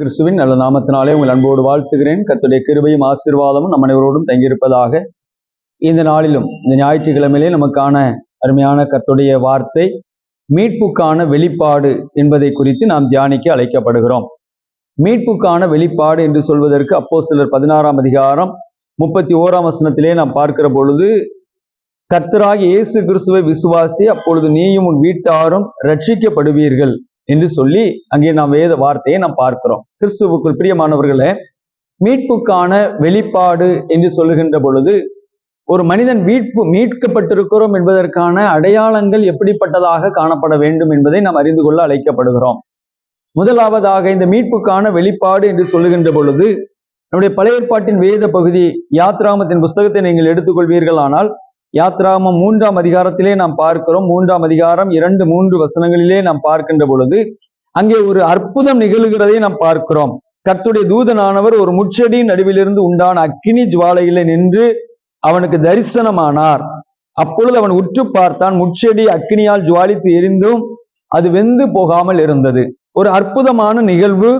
கிறிஸ்துவின் நல்ல நாமத்தினாலே உங்கள் அன்போடு வாழ்த்துகிறேன். கத்துடைய கிருபையும் ஆசீர்வாதமும் நம் அனைவரோடும் தங்கியிருப்பதாக இந்த நாளிலும் இந்த ஞாயிற்றுக்கிழமையிலே நமக்கான அருமையான கத்துடைய வார்த்தை மீட்புக்கான வெளிப்பாடு என்பதை குறித்து நாம் தியானிக்க அழைக்கப்படுகிறோம். மீட்புக்கான வெளிப்பாடு என்று சொல்வதற்கு அப்போ சிலர் பதினாறாம் அதிகாரம் முப்பத்தி ஓராம் வசனத்திலே நாம் பார்க்கிற பொழுது கர்த்தராகிய இயேசு கிறிஸ்துவை விசுவாசி அப்பொழுது நீயும் உன் வீட்டாரும் ரட்சிக்கப்படுவீர்கள். என்று சொல்லி அங்கே நாம் வேத வார்த்தையை நாம் பார்க்கிறோம். கிறிஸ்துவுக்குள் பிரியமானவர்களே மீட்புக்கான வெளிப்பாடு என்று சொல்லுகின்ற பொழுது ஒரு மனிதன் மீட்பு மீட்கப்பட்டிருக்கிறோம் என்பதற்கான அடையாளங்கள் எப்படிப்பட்டதாக காணப்பட வேண்டும் என்பதை நாம் அறிந்து கொள்ள அழைக்கப்படுகிறோம். முதலாவதாக இந்த மீட்புக்கான வெளிப்பாடு என்று சொல்லுகின்ற பொழுது நம்முடைய பழைய ஏற்பாட்டின் வேத பகுதி யாத்ராமத்தின் புஸ்தகத்தை நீங்கள் எடுத்துக்கொள்வீர்கள் ஆனால் யாத்ராமம் மூன்றாம் அதிகாரத்திலே நாம் பார்க்கிறோம். மூன்றாம் அதிகாரம் இரண்டு மூன்று வசனங்களிலே நாம் பார்க்கின்ற பொழுது அங்கே ஒரு அற்புதம் நிகழ்கிறதை நாம் பார்க்கிறோம். கர்த்துடைய தூதனானவர் ஒரு முச்செடியின் நடுவிலிருந்து உண்டான அக்கினி ஜுவாலையில நின்று அவனுக்கு தரிசனமானார். அப்பொழுது அவன் உற்று பார்த்தான் முச்செடி அக்கினியால் ஜுவாலித்து எரிந்தும் அது வெந்து போகாமல் இருந்தது. ஒரு அற்புதமான நிகழ்வு.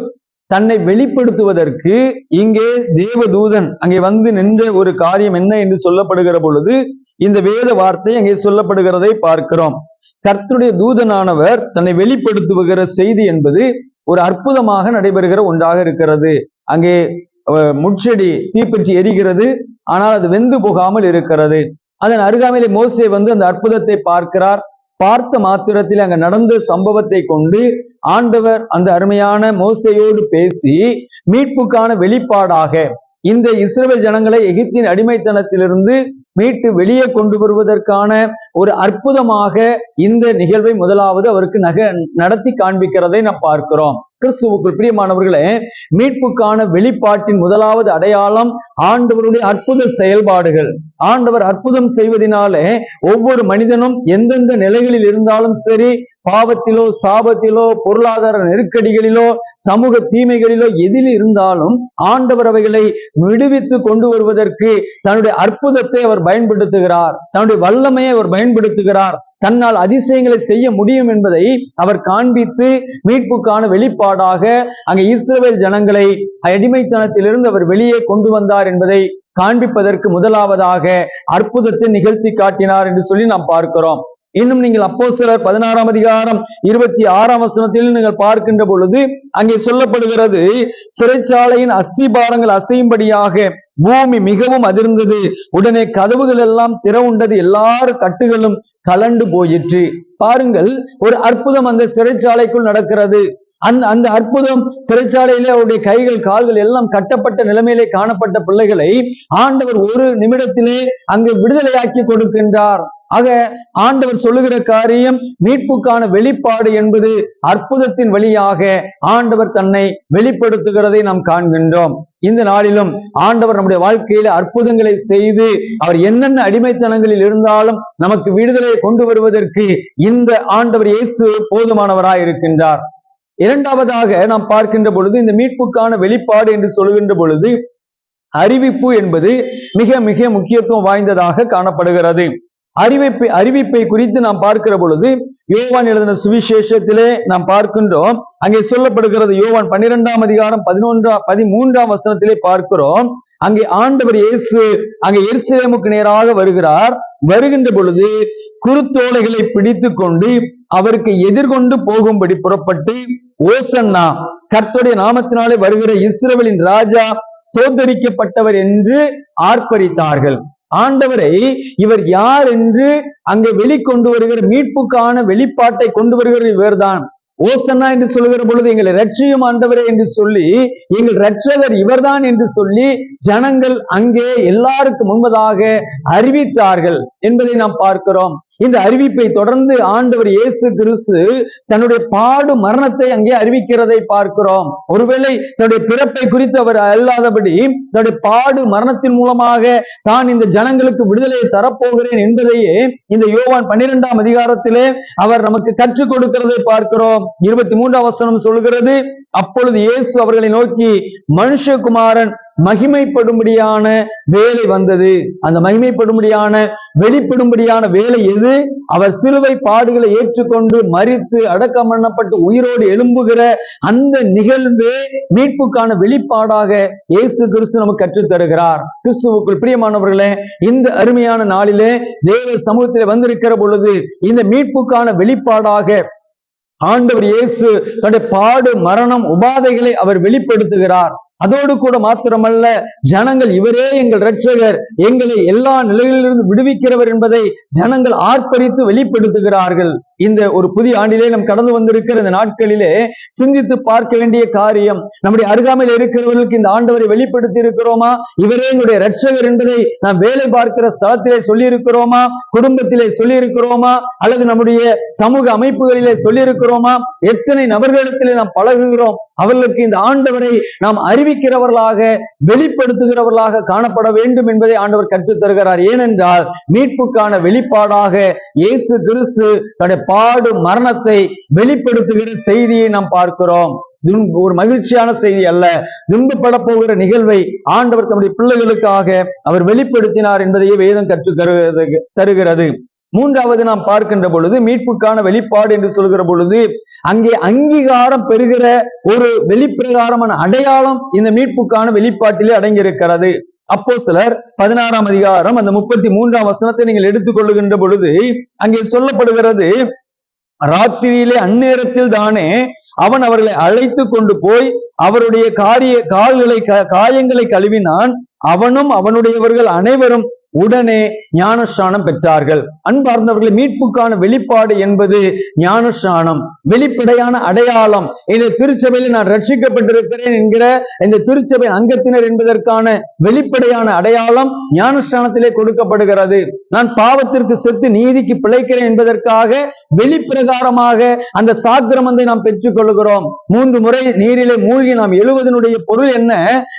தன்னை வெளிப்படுத்துவதற்கு இங்கே தேவதூதன் அங்கே வந்து நின்ற ஒரு காரியம் என்ன என்று சொல்லப்படுகிற பொழுது இந்த வேத வார்த்தை அங்கே சொல்லப்படுகிறதை பார்க்கிறோம். கர்த்தருடைய தூதனானவர் தன்னை வெளிப்படுத்துகிற செய்தி என்பது ஒரு அற்புதமாக நடைபெறுகிற ஒன்றாக இருக்கிறது. அங்கே முட்செடி தீப்பற்றி எரிகிறது ஆனால் அது வெந்து போகாமல் இருக்கிறது. அதன் அருகாமையிலே மோசே வந்து அந்த அற்புதத்தை பார்க்கிறார். பார்த்த மாத்திரத்தில் அங்க நடந்த சம்பவத்தை கொண்டு ஆண்டவர் அந்த அருமையான மோசையோடு பேசி மீட்புக்கான வெளிப்பாடாக இந்த இஸ்ரேல் ஜனங்களை எகிப்தின் அடிமைத்தனத்திலிருந்து மீட்டு வெளியே கொண்டு வருவதற்கான ஒரு அற்புதமாக இந்த நிகழ்வை முதலாவது அவருக்கு நக நடத்தி காண்பிக்கிறதை நாம் பார்க்கிறோம். கிறிஸ்துவுக்குள் பிரியமானவர்களே மீட்புக்கான வெளிப்பாட்டின் முதலாவது அடையாளம் ஆண்டவருடைய அற்புத செயல்பாடுகள். ஆண்டவர் அற்புதம் செய்வதனாலே ஒவ்வொரு மனிதனும் எந்தெந்த நிலைகளில் இருந்தாலும் சரி பாவத்திலோ சாபத்திலோ பொருளாதார நெருக்கடிகளிலோ சமூக தீமைகளிலோ எதில் இருந்தாலும் ஆண்டவர் அவைகளை விடுவித்து கொண்டு வருவதற்கு தன்னுடைய அற்புதத்தை அவர் பயன்படுத்துகிறார். தன்னுடைய வல்லமையை அவர் பயன்படுத்துகிறார். தன்னால் அதிசயங்களை செய்ய முடியும் என்பதை அவர் காண்பித்து மீட்புக்கான வெளிப்பாடாக அங்கே இஸ்ரவேல் ஜனங்களை அடிமைத்தனத்திலிருந்து அவர் வெளியே கொண்டு வந்தார் என்பதை காண்பிப்பதற்கு முதலாவதாக அற்புதத்தை நிகழ்த்தி காட்டினார் என்று சொல்லி நாம் பார்க்கிறோம். இன்னும் நீங்கள் அப்போஸ்தலர் பதினாறாம் அதிகாரம் இருபத்தி ஆறாம் வசனத்தில் நீங்கள் பார்க்கின்ற பொழுது அங்கே சொல்லப்படுகிறது சிறைச்சாலையின் அஸ்திபாரங்கள் அசையும்படியாக பூமி மிகவும் அதிர்ந்தது. உடனே கதவுகள் எல்லாம் திறவுண்டது எல்லார் கட்டுகளும் கலண்டு போயிற்று. பாருங்கள் ஒரு அற்புதம் அந்த சிறைச்சாலைக்குள் நடக்கிறது. அந்த அந்த அற்புதம் சிறைச்சாலையிலே அவருடைய கைகள் கால்கள் எல்லாம் கட்டப்பட்ட நிலைமையிலே காணப்பட்ட பிள்ளைகளை ஆண்டவர் ஒரு நிமிடத்திலே அங்கு விடுதலையாக்கி கொடுக்கின்றார். ஆக ஆண்டவர் சொல்லுகிற காரியம் மீட்புக்கான வெளிப்பாடு என்பது அற்புதத்தின் வழியாக ஆண்டவர் தன்னை வெளிப்படுத்துகிறதை நாம் காண்கின்றோம். இந்த நாளிலும் ஆண்டவர் நம்முடைய வாழ்க்கையில அற்புதங்களை செய்து அவர் என்னென்ன அடிமைத்தனங்களில் இருந்தாலும் நமக்கு விடுதலையை கொண்டு வருவதற்கு இந்த ஆண்டவர் இயேசு போதுமானவராய் இருக்கின்றார் இரண்டாவதாக நாம் பார்க்கின்ற பொழுது இந்த மீட்புக்கான வெளிப்பாடு என்று சொல்லுகின்ற பொழுது அறிவிப்பு என்பது மிக மிக முக்கியத்துவம் வாய்ந்ததாக காணப்படுகிறது. அறிவிப்பை அறிவிப்பை குறித்து நாம் பார்க்கிற பொழுது யோவான் எழுதின சுவிசேஷத்திலே நாம் பார்க்கின்றோம். அங்கே சொல்லப்படுகிறது யோவான் பன்னிரெண்டாம் அதிகாரம் பதினொன்றாம் பதிமூன்றாம் வசனத்திலே பார்க்கிறோம். அங்கே ஆண்டவர் இயேசு அங்கே எருசலேமுக்கு நேராக வருகிறார். வருகின்ற பொழுது குருத்தோலைகளை பிடித்து கொண்டு அவருக்கு எதிர்கொண்டு போகும்படி புறப்பட்டு ஓசன்னா கர்த்தருடைய நாமத்தினாலே வருகிற இஸ்ரவேலின் ராஜா ஸ்தோத்தரிக்கப்பட்டவர் என்று ஆர்ப்பரித்தார்கள். ஆண்டவரை இவர் யார் என்று அங்கே வெளிக்கொண்டு வருகிற மீட்புக்கான வெளிப்பாட்டை கொண்டு வருகிற இவர்தான். ஓசன்னா என்று சொல்லுகிற பொழுது எங்களை ரட்சியும் ஆண்டவரே என்று சொல்லி எங்கள் ரட்சகர் இவர்தான் என்று சொல்லி ஜனங்கள் அங்கே எல்லாருக்கும் முன்பதாக அறிவித்தார்கள் என்பதை நாம் பார்க்கிறோம். இந்த அறிவிப்பை தொடர்ந்து ஆண்டவர் இயேசு கிறிஸ்து தன்னுடைய பாடு மரணத்தை அங்கே அறிவிக்கிறதை பார்க்கிறோம். ஒருவேளை தன்னுடைய பிறப்பை குறித்து அவர் அல்லாதபடி தன்னுடைய பாடு மரணத்தின் மூலமாக தான் இந்த ஜனங்களுக்கு விடுதலையை தரப்போகிறேன் என்பதையே இந்த யோவான் பன்னிரெண்டாம் அதிகாரத்திலே அவர் நமக்கு கற்றுக் கொடுக்கிறதை பார்க்கிறோம். இருபத்தி மூன்றாம் வசனம் சொல்கிறது அப்பொழுது இயேசு அவர்களை நோக்கி மனுஷகுமாரன் மகிமைப்படும்படியான வேலை வந்தது. அந்த மகிமைப்படும்படியான வெளிப்படும்படியான வேலை எது பொழுது அவர் சிலுவை பாடுகளை ஏற்றுக்கொண்டு மறித்து அடக்கம் பண்ணப்பட்டு உயிரோடு எழும்புகிற அந்த நிகழ்வே மீட்புக்கான வெளிப்பாடாக இயேசு கிறிஸ்து நமக்கு கற்றுத்தருகிறார் கிறிஸ்துவுக்குள் பிரியமானவர்களே இந்த அருமையான நாளிலே தேவ சமூகத்தில் வந்திருக்கிற பொழுது இந்த மீட்புக்கான வெளிப்பாடாக ஆண்டவர் இயேசு தன்னுடைய பாடு மரணம் உபாதைகளை அவர் வெளிப்படுத்துகிறார். அதோடு கூட மாத்திரமல்ல ஜனங்கள் இவரே எங்கள் இரட்சகர் எங்களை எல்லா நிலைகளிலிருந்து விடுவிக்கிறவர் என்பதை ஜனங்கள் ஆர்ப்பரித்து வெளிப்படுத்துகிறார்கள். இந்த ஒரு புதிய ஆண்டிலே நம் கடந்து வந்திருக்கிற இந்த நாட்களிலே சிந்தித்து பார்க்க வேண்டிய காரியம் நம்முடைய அருகாமையில் இருக்கிறவர்களுக்கு இந்த ஆண்டவரை வெளிப்படுத்தி இருக்கிறோமா இவரே எங்களுடைய இரட்சகர் என்பதை நாம் வேலை பார்க்கிற ஸ்தலத்திலே சொல்லி இருக்கிறோமா குடும்பத்திலே சொல்லி இருக்கிறோமா அல்லது நம்முடைய சமூக அமைப்புகளிலே சொல்லி இருக்கிறோமா எத்தனை நபர்களிடத்திலே நாம் பழகுகிறோம்? அவர்களுக்கு இந்த ஆண்டவரை நாம் அறி அறிவிக்கிறவர்களாக வெளிப்படுத்துகிறவர்களாக காணப்பட வேண்டும் என்பதை ஆண்டவர் கற்று தருகிறார். ஏனென்றால் மீட்புக்கான வெளிப்பாடாக இயேசு கிறிஸ்து தன்னுடைய பாடு மரணத்தை வெளிப்படுத்துகிற செய்தியை நாம் பார்க்கிறோம். ஒரு மகிழ்ச்சியான செய்தி அல்ல. துன்பப்பட போகிற நிகழ்வை ஆண்டவர் தம்முடைய பிள்ளைகளுக்காக அவர் வெளிப்படுத்தினார் என்பதையே வேதம் கற்று தருகிறது தருகிறது. மூன்றாவது நாம் பார்க்கின்ற பொழுது மீட்புக்கான வெளிப்பாடு என்று சொல்கிற பொழுது அங்கே அங்கீகாரம் பெறுகிற ஒரு வெளிப்பிரகாரமான அடையாளம் இந்த மீட்புக்கான வெளிப்பாட்டிலே அடங்கியிருக்கிறது. அப்போ சிலர் பதினாறாம் அதிகாரம் அந்த முப்பத்தி மூன்றாம் வசனத்தை நீங்கள் எடுத்துக்கொள்ளுகின்ற பொழுது அங்கே சொல்லப்படுகிறது ராத்திரியிலே அந்நேரத்தில் தானே அவன் அவர்களை அழைத்து கொண்டு போய் அவருடைய காரிய கால்களை க- காயங்களை கழுவினான். அவனும் அவனுடையவர்கள் அனைவரும் உடனே ஞானஸ்நானம் பெற்றார்கள். அன்பார்ந்தவர்களை மீட்புக்கான வெளிப்பாடு என்பது ஞானஸ்நானம். வெளிப்படையான அடையாளம். இந்த திருச்சபையில் நான் ரட்சிக்கப்பட்டிருக்கிறேன் என்கிற இந்த திருச்சபை அங்கத்தினர் என்பதற்கான வெளிப்படையான அடையாளம் ஞானஸ்நானத்திலே கொடுக்கப்படுகிறது. நான் பாவத்திற்கு செத்து நீதிக்கு பிழைக்கிறேன் என்பதற்காக வெளிப்பிரகாரமாக அந்த சாக்கிரமந்தை நாம் பெற்றுக் கொள்கிறோம் மூன்று முறை நீரிலே மூழ்கி நாம் எழுவதனுடைய பொருள் என்ன?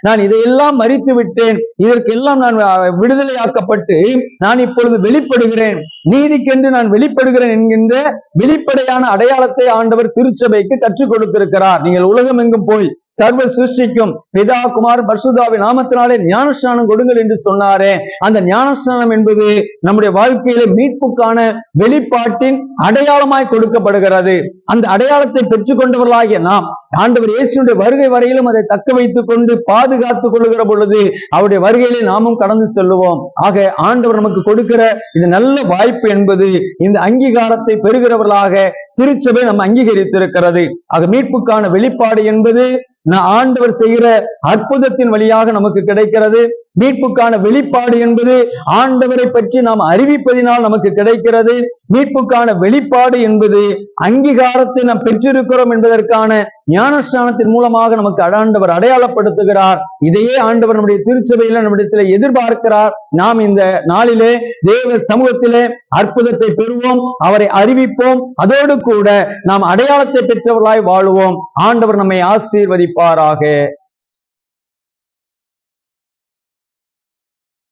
நான் இதையெல்லாம் மறித்து விட்டேன் இதற்கெல்லாம் நான் விடுதலையாக்க விடுதலையாக்கப்பட்டு நான் இப்பொழுது வெளிப்படுகிறேன். நீதிக்கென்று நான் வெளிப்படுகிறேன் என்கின்ற வெளிப்படையான அடையாளத்தை ஆண்டவர் திருச்சபைக்கு கற்றுக் கொடுத்திருக்கிறார். நீங்கள் உலகம் எங்கும் போய் சர்வ சிருஷ்டிக்கும் பிதா குமார் பர்சுதாவின் நாமத்தினாலே ஞானஸ்நானம் கொடுங்கள் என்று சொன்னாரே. அந்த ஞானஸ்நானம் என்பது நம்முடைய வாழ்க்கையில மீட்புக்கான வெளிப்பாட்டின் அடையாளமாய் கொடுக்கப்படுகிறது. அந்த அடையாளத்தை பெற்றுக்கொண்டவர்களாகிய நாம் ஆண்டவர் இயேசுடைய வருகை வரையிலும் அதை தக்க வைத்துக் கொண்டு பாதுகாத்துக் கொள்ளுகிற பொழுது அவருடைய வருகையிலே நாமும் கடந்து செல்லுவோம். ஆக ஆண்டவர் நமக்கு கொடுக்கிற இது நல்ல வாய்ப்பு என்பது இந்த அங்கீகாரத்தை பெறுகிறவர்களாக திருச்சபை நம்ம அங்கீகரித்திருக்கிறது. ஆக மீட்புக்கான வெளிப்பாடு என்பது நான் ஆண்டவர் செய்கிற அற்புதத்தின் வழியாக நமக்கு கிடைக்கிறது. மீட்புக்கான வெளிப்பாடு என்பது ஆண்டவரை பற்றி நாம் அறிவிப்பதினால் நமக்கு கிடைக்கிறது. மீட்புக்கான வெளிப்பாடு என்பது அங்கீகாரத்தை நாம் பெற்றிருக்கிறோம் என்பதற்கான ஞானஸ்தானத்தின் மூலமாக நமக்கு ஆண்டவர் அடையாளப்படுத்துகிறார். இதையே ஆண்டவர் நம்முடைய திருச்சபையில நம்மிடத்தில் எதிர்பார்க்கிறார். நாம் இந்த நாளிலே தேவ சமூகத்திலே அற்புதத்தை பெறுவோம் அவரை அறிவிப்போம். அதோடு கூட நாம் அடையாளத்தை பெற்றவர்களாய் வாழுவோம். ஆண்டவர் நம்மை ஆசீர்வதிப்பாராக.